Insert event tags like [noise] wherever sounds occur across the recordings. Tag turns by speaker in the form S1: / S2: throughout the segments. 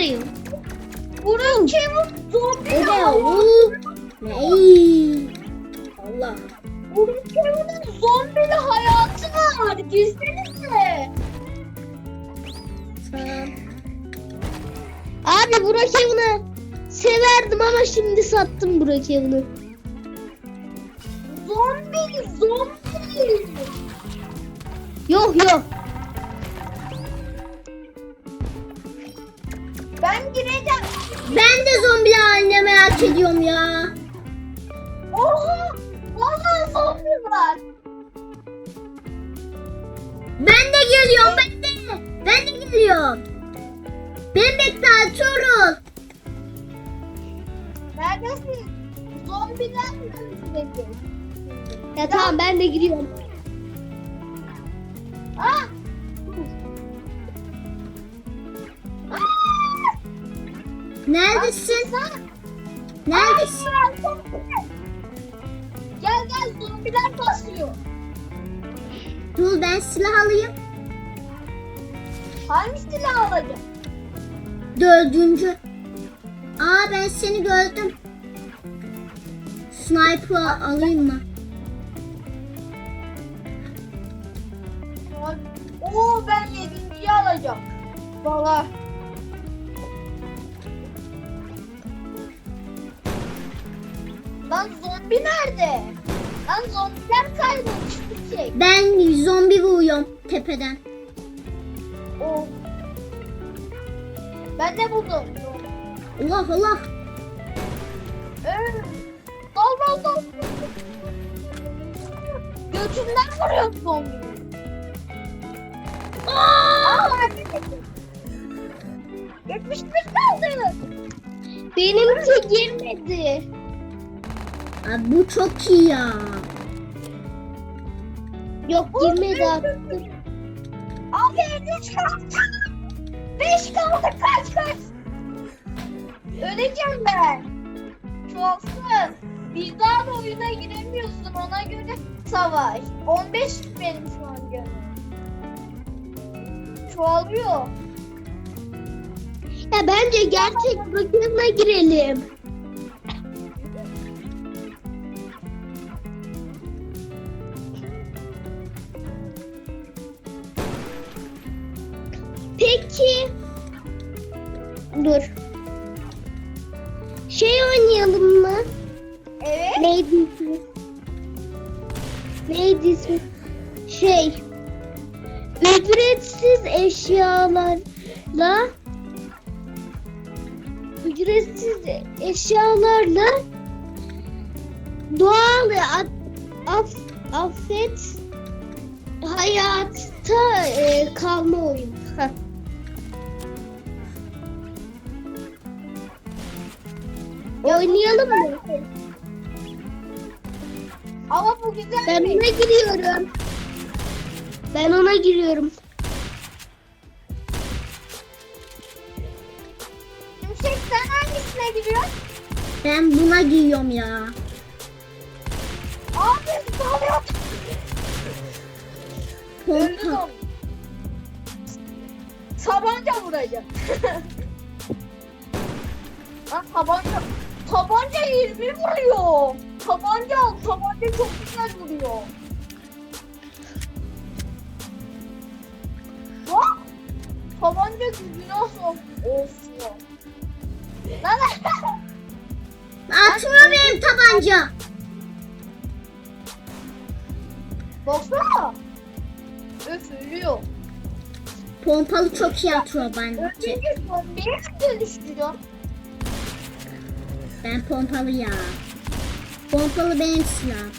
S1: Getiriyor.
S2: Burası Kevin zombi hayatı.
S3: ooo. Ney? Allah.
S2: Burası Kevin'in zombili hayatı var. Girsenize.
S3: Tamam.
S1: Abi Burak Evun'u severdim ama şimdi sattım Burak Evun'u.
S2: Zombi, zombi.
S1: Yok yok.
S2: Ben gireceğim.
S3: Ben de zombi haline merak ediyorum ya.
S2: Oha! Vallahi zombi var.
S3: Ben de geliyorum ben de. Ben de geliyorum. Ben bekle açıyoruz.
S2: Neredesin? Zombiler mi dedi?
S1: Ya tamam ben de giriyorum.
S2: Ah!
S3: Neredesin? Neredesin?
S2: Gel gel zombiler basıyor.
S3: Dur ben silah alayım.
S2: Hangi silah alacağım?
S3: Dördüncü. Aa ben seni gördüm. Sniper alayım mı?
S2: Oo ben yedinciyi alacağım. Valla. Lan zombi nerede? Lan zombiler kaybolmuş bir şey.
S3: Ben zombi vuruyorum tepeden.
S2: Oo. Ben de buldum.
S3: Allah Allah.
S2: Evet. Dal dal dal. Götünden vuruyor zombi. Aa! Yetmiş bir kaldı.
S1: Benimki girmedi.
S3: Abi bu çok iyi ya.
S1: Yok girmedi artık.
S2: Abi üç kaldı. Beş kaldı kaç kaç. Öleceğim ben. Çoğalsın. Bir daha da oyuna giremiyorsun ona göre savaş. 15 benim şu an canım. Çoğalıyor.
S1: Ya bence gerçek Burak Evun'a girelim. Neydi ismi? Şey. Ücretsiz eşyalarla ücretsiz eşyalarla doğal af, affet hayatta e, kalma oyunu. Oynayalım mı?
S2: Ama bu güzel
S1: Ben ona giriyorum. Ben ona giriyorum.
S2: Şimşek sen hangisine giriyorsun?
S3: Ben buna giyiyorum ya.
S2: Abi dalıyor. Öldü
S3: Pompa.
S2: zombi. Tabanca vuracak. [laughs] Lan tabanca. Tabanca 20 vuruyor. Tabanca al. Tabanca çok güzel vuruyor. Bak. Tabanca gücü nasıl? Of ya. Lan
S3: Atmıyor benim tabanca.
S2: Baksana. Öf ölüyor.
S3: Pompalı çok iyi atıyor bence.
S2: Öldüğünce zombiye mi dönüştürüyor?
S3: Ben pompalı ya. Pompalı benim silahım.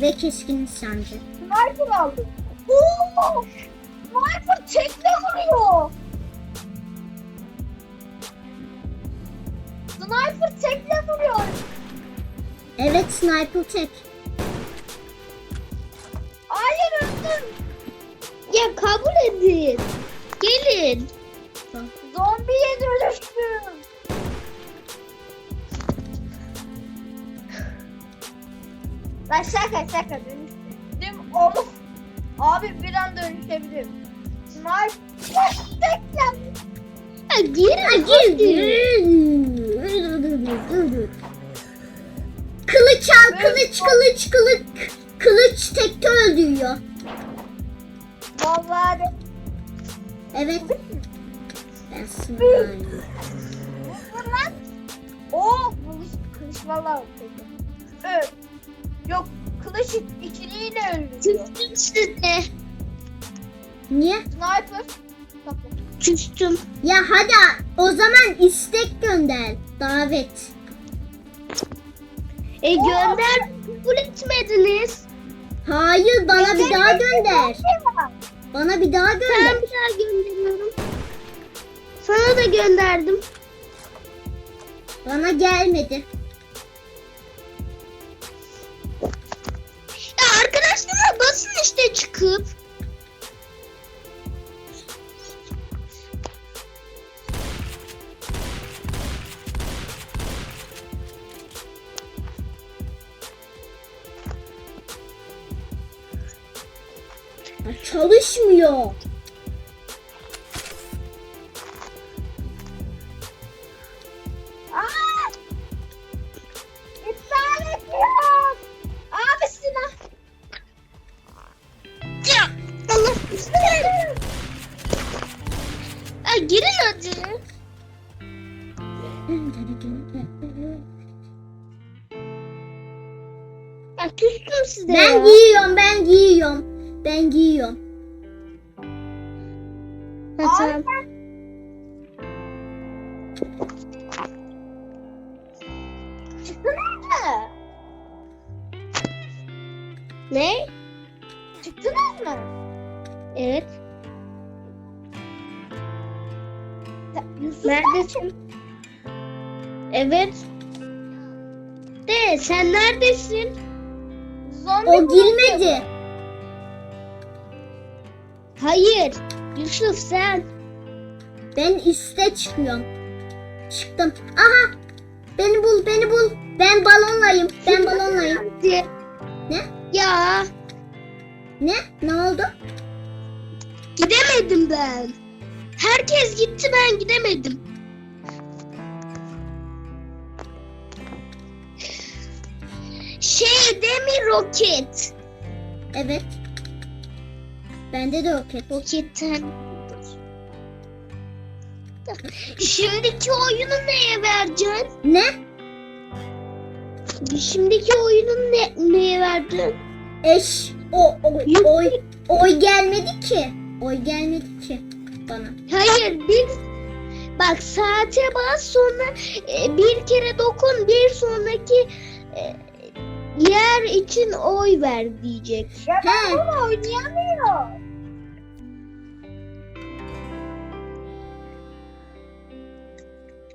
S3: Ve keskin nişancı.
S2: Sniper aldım. Oo! Sniper tekle vuruyor. Sniper tekle vuruyor.
S3: Evet sniper tek.
S2: Lan şaka şaka dönüştüm. Oğlum. Abi bir an dönüşebilirim.
S1: Ya gir.
S3: Gir. Kılıç al kılıç kılıç kılıç. Kılıç tekte öldürüyor.
S2: Vallahi.
S3: Evet. Ben.
S2: Vur lan. Oo kılıç, kılıç vallahi öldürdü. Öl. Yok kılıç ikiliyle öldürüyor.
S1: Küstüm size.
S3: Niye?
S2: Sniper.
S1: Küstüm.
S3: Ya hadi o zaman istek gönder. Davet.
S1: E gönder. Kabul etmediniz.
S3: Hayır bana bir daha gönder. Bana bir daha
S1: Ben
S3: gönder.
S1: bir daha gönderiyorum. Sana da gönderdim.
S3: Bana gelmedi.
S1: Arkadaşlar basın işte çıkıp.
S3: Çalışmıyor.
S1: Ya girin hadi. Ya küstüm size
S3: Ben
S1: ya.
S3: giyiyorum ben giyiyorum. Ben giyiyorum.
S1: Ha, tamam.
S2: Çıktınız mı?
S1: Ne?
S2: Çıktınız mı?
S1: Evet. Neredesin? Evet. De sen neredesin?
S2: Zombi
S3: O girmedi.
S1: Hayır. Yusuf sen.
S3: Ben iste çıkıyorum. Çıktım. Aha! Beni bul, beni bul. Ben balonlayım. Ben balonlayım. Ne?
S1: Ya
S3: Ne? Ne oldu?
S1: gidemedim ben. Herkes gitti ben gidemedim. Şey demi roket.
S3: Evet. Bende de roket.
S1: Roketten. Şimdiki oyunu neye vereceksin?
S3: Ne?
S1: Şimdiki oyunu ne, neye vereceksin?
S3: Eş. O, o, oy, oy gelmedi ki. Oy gelmedi ki bana.
S1: Hayır biz bak saate bas sonra e, bir kere dokun bir sonraki e, yer için oy ver diyecek.
S2: Ya ben bunu oynayamıyorum.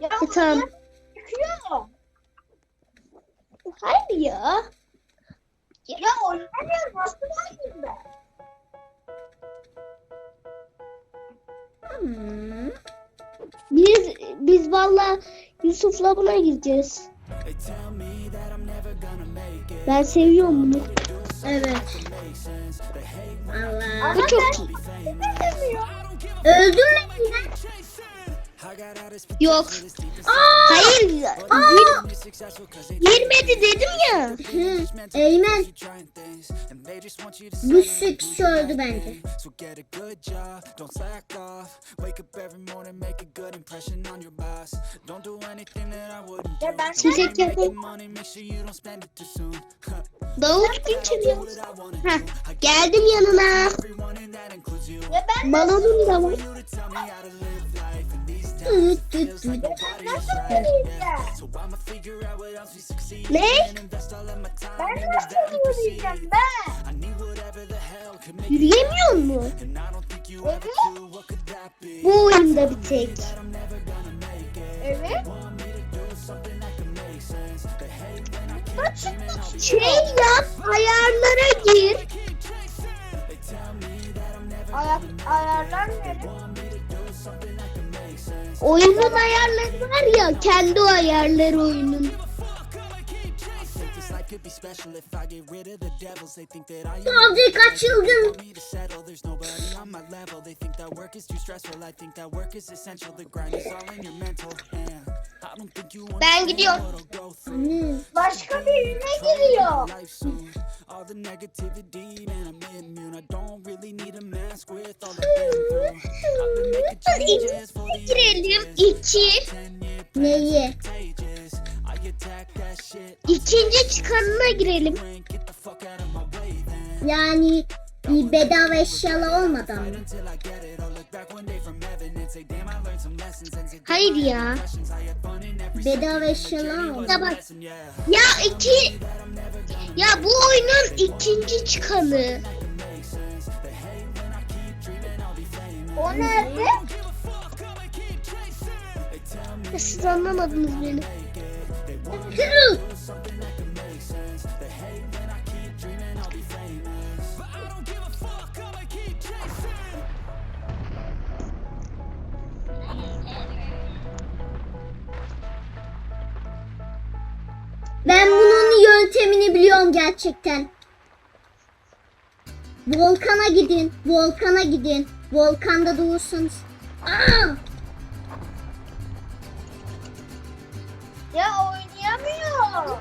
S2: Ya
S1: E, tamam.
S2: çıkıyor.
S1: Hayır ya.
S2: Ya oynayamıyorum. Nasıl oynayayım ben?
S3: Hmm.
S1: Biz biz valla Yusuf'la buna gireceğiz. Ben seviyorum bunu.
S3: Evet. Allah.
S1: Bu çok iyi.
S3: Öldün mü?
S1: Yok.
S3: Aa!
S1: Hayır. Gir, girmedi dedim ya.
S3: Hı. Eymen. Bu seks öldü bence.
S4: So get a good job, don't slack off. Wake up every morning, make a good impression on your boss. Don't do anything that I wouldn't
S2: Ya ben
S4: soon.
S1: Davut Günçevi. Heh, geldim yanına.
S2: Ya ben
S1: Balonum da var. Ne?
S2: Ben nasıl oynayacağım ben?
S1: Yürüyemiyor mu?
S4: be.
S1: Bu oyunda bir tek.
S2: Evet.
S1: Şey yap ayarlara gir.
S2: Ayak, ayarlar nere?
S1: Oyunun ayarları var ya kendi ayarları oyunun.
S4: Don't think you
S1: Ben gidiyorum.
S3: Anne.
S2: Başka birine giriyor.
S1: Girelim. İki.
S3: Neyi?
S1: İkinci çıkanına girelim.
S3: Yani bir bedava eşyalı olmadan mı?
S1: Hayır ya.
S3: Bedava
S4: lesson, yeah.
S1: Ya iki. Ya bu oyunun ikinci çıkanı.
S2: O nerede?
S1: Siz anlamadınız beni.
S3: Ben bunun yöntemini biliyorum gerçekten. Volkana gidin. Volkana gidin. Volkanda durursanız. Aa!
S2: Ya oynayamıyor.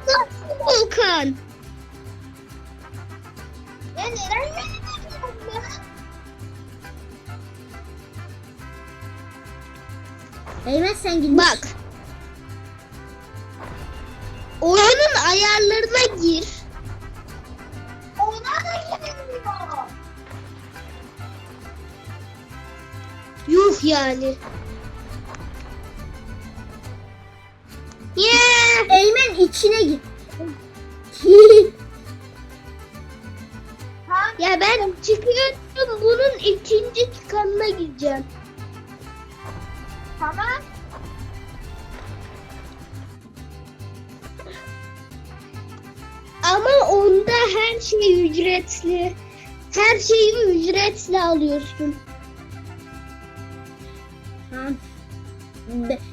S1: Volkan.
S2: Ya neden ya?
S3: Eymen sen gitmiş.
S1: Bak. Oyunun ayarlarına gir. Yuh yani. Yeah.
S3: Eymen içine git.
S1: Ya ben çıkıyorum bunun ikinci çıkanına gireceğim.
S2: Tamam.
S1: Ama onda her şey ücretli. Her şeyi ücretle alıyorsun.
S3: Ha. Be-